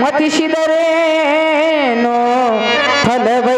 ಮತಿಸಿದರೇನೋ? ಫಲವೇ